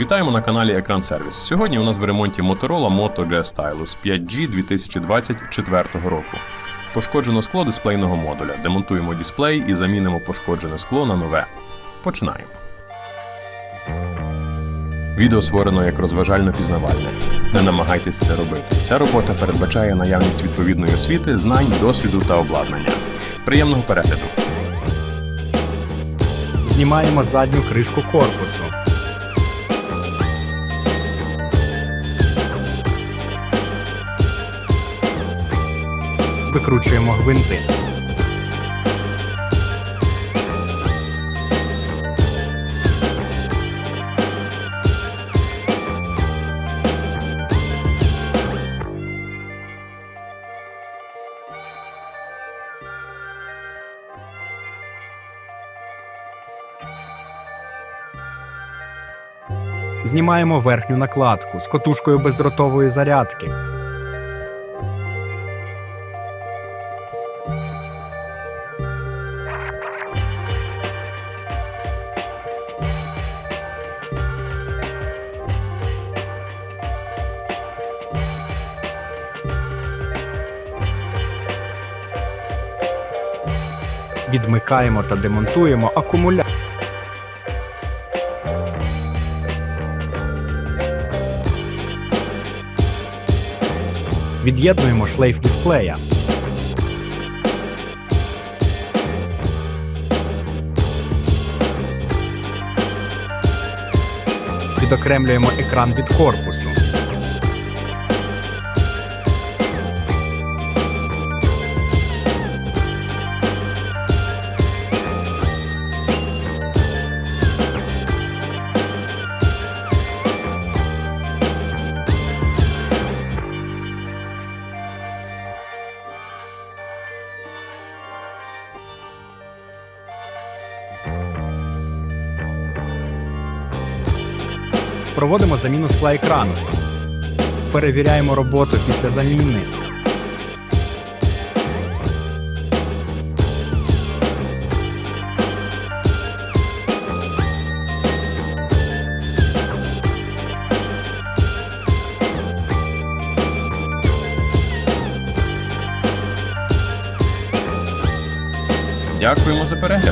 Вітаємо на каналі Екран Сервіс. Сьогодні у нас в ремонті Motorola Moto G Stylus 5G 2024 року. Пошкоджено скло дисплейного модуля. Демонтуємо дисплей і замінимо пошкоджене скло на нове. Починаємо. Відео створено як розважально-пізнавальне. Не намагайтесь це робити. Ця робота передбачає наявність відповідної освіти, знань, досвіду та обладнання. Приємного перегляду! Знімаємо задню кришку корпусу. Викручуємо гвинти. Знімаємо верхню накладку з котушкою бездротової зарядки. Відмикаємо та демонтуємо акумулятор. Від'єднуємо шлейф дисплея. Відокремлюємо екран від корпусу. Проводимо заміну скла екрану. Перевіряємо роботу після заміни. Дякуємо за перегляд!